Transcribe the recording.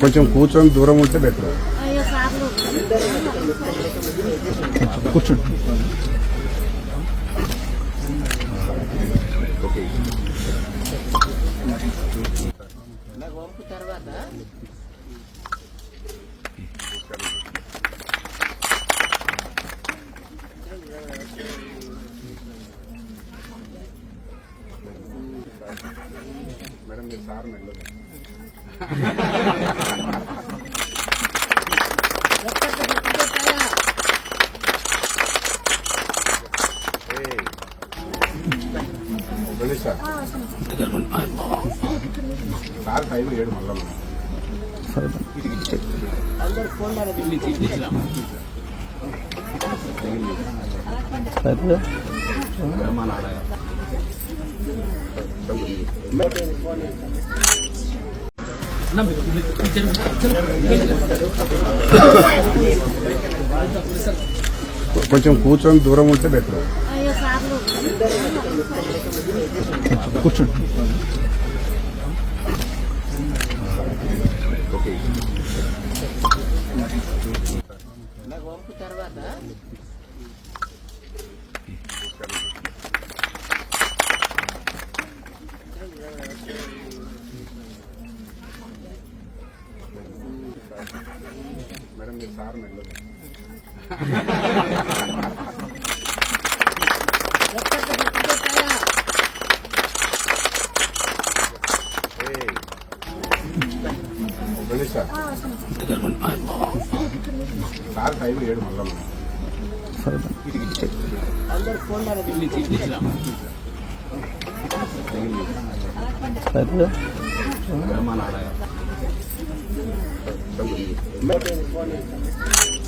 కొంచెం కూర్చొని దూరం ఉంటే బెటర్ కూర్చోండి తర్వాత మేడం మీరు సార్ సార్ టైం ఏడు మళ్ళా కొంచెం కూర్చొని దూరం ఉంటే బెటర్ కూర్చోండి. తర్వాత మేడం మీరు సార్ సార్ టైం ఏడు మళ్ళా Money is funny.